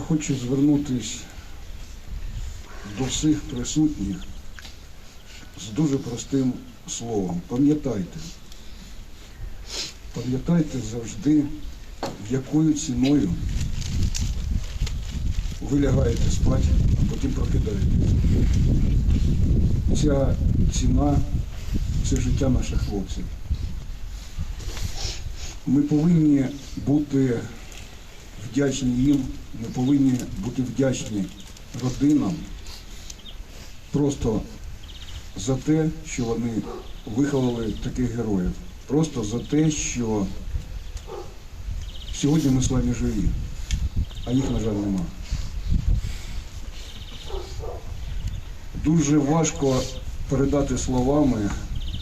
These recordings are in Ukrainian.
хочу звернутися до всіх присутніх з дуже простим словом. Пам'ятайте, пам'ятайте завжди, якою ціною ви лягаєте спати, а потім прокидаєтесь. Ця ціна це життя наших хлопців. Ми повинні бути вдячні їм, ми повинні бути вдячні родинам просто за те, що вони виховали таких героїв. Просто за те, що сьогодні ми з вами живі, а їх, на жаль, нема. Дуже важко передати словами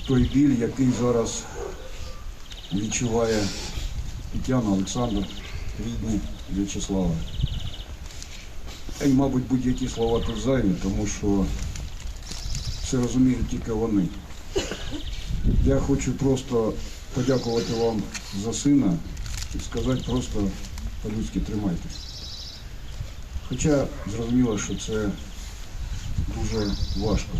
той біль, який зараз відчуває Тетяна, Олександр, рідні В'ячеслава. І, мабуть, будь-які слова тут зайві, тому що це розуміють тільки вони. Я хочу просто подякувати вам за сина і сказати просто по-людськи тримайтесь. Хоча зрозуміло, що це дуже важко.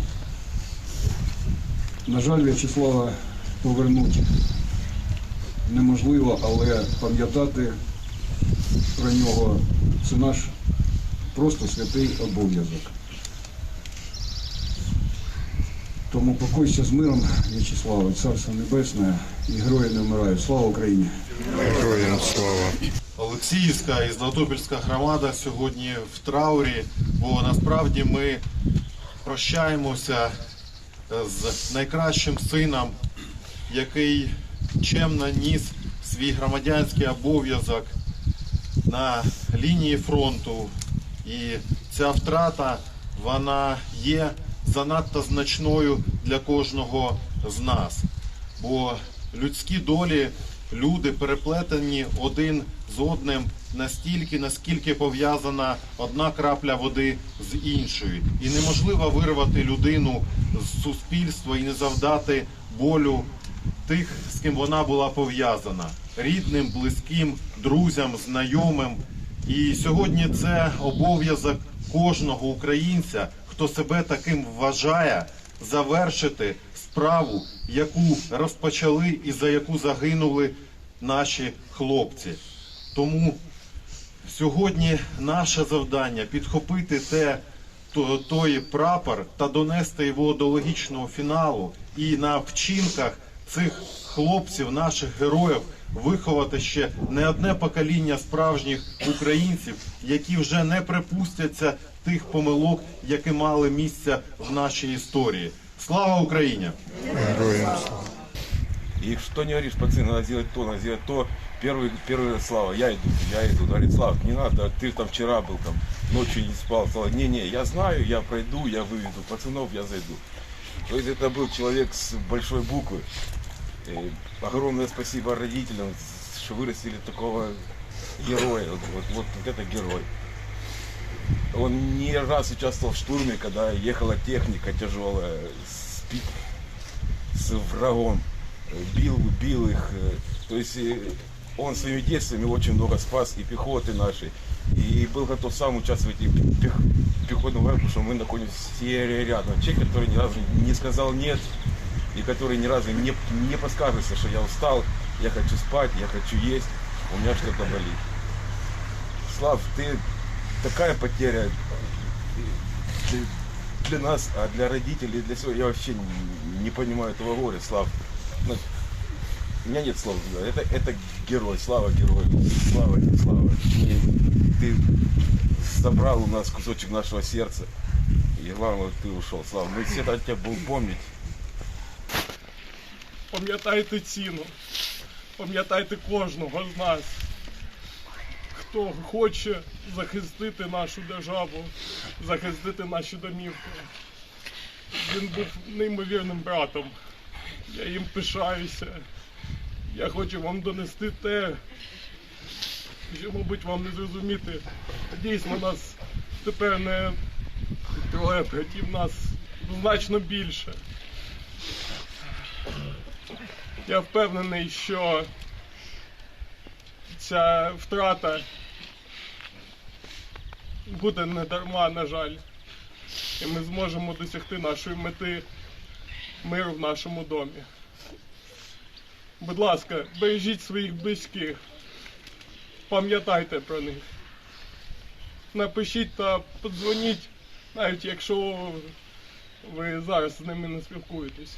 На жаль, В'ячеслава повернути неможливо, але пам'ятати про нього це наш просто святий обов'язок. Тому покойся з миром, В'ячеслава, Царство Небесне і герої не вмирають. Слава Україні! Героям слава. Олексіївська і Златопільська громада сьогодні в траурі, бо насправді ми прощаємося з найкращим сином, який чемно ніс свій громадянський обов'язок на лінії фронту. І ця втрата вона є занадто значною для кожного з нас. Бо людські долі, люди переплетені один з одним настільки, наскільки пов'язана одна крапля води з іншою. І неможливо вирвати людину з суспільства і не завдати болю тих, з ким вона була пов'язана, рідним, близьким, друзям, знайомим. І сьогодні це обов'язок кожного українця, хто себе таким вважає, завершити справу, яку розпочали і за яку загинули наші хлопці. Тому сьогодні наше завдання підхопити те, то- той прапор та донести його до логічного фіналу і на вчинках цих хлопців, наших героїв, виховати ще не одне покоління справжніх українців, які вже не припустяться тих помилок, які мали місце в нашій історії. Слава Україні! Героям слава. И что не говоришь, пацаны, надо сделать то, надо сделать то. Первый, первый Слава, я иду, я иду. Говорит, Слав, не надо, ты там вчера был, там, ночью не спал. Слава, не-не, я знаю, я пройду, я выведу пацанов, я зайду. То есть это был человек с большой буквы. И огромное спасибо родителям, что вырастили такого героя. Вот, вот, вот, это герой. Он не раз участвовал в штурме, когда ехала техника тяжелая с, с врагом. Э, Бил, бил их. э, То есть э, он своими действиями очень много спас и пехоты нашей. И был готов сам участвовать в пех- пехотном потому что мы находимся все рядом. Человек, который ни разу не сказал нет, и который ни разу не, не подскажется, что я устал, я хочу спать, я хочу есть, у меня что-то болит. Слав, ты такая потеря для, для нас, а для родителей, для всего, я вообще не, не понимаю этого горя, Слав. Ну, у меня нет слов. Это, это герой, слава герою, слава, слава. И ты забрал у нас кусочек нашего сердца. И главное, ты ушел, Слава. Мы все о тебя будем помнить. Пам'ятайте ціну, пам'ятайте кожного з нас, хто хоче захистити нашу державу, захистити наші домівки. Він був неймовірним братом. Я їм пишаюся. Я хочу вам донести те, що, мабуть, вам не зрозуміти. Дійсно, нас тепер не троє братів, нас значно більше. Я впевнений, що ця втрата буде не дарма, на жаль. І ми зможемо досягти нашої мети миру в нашому домі. Будь ласка, бережіть своїх близьких. Пам'ятайте про них. Напишіть та подзвоніть, навіть якщо ви зараз з ними не спілкуєтесь.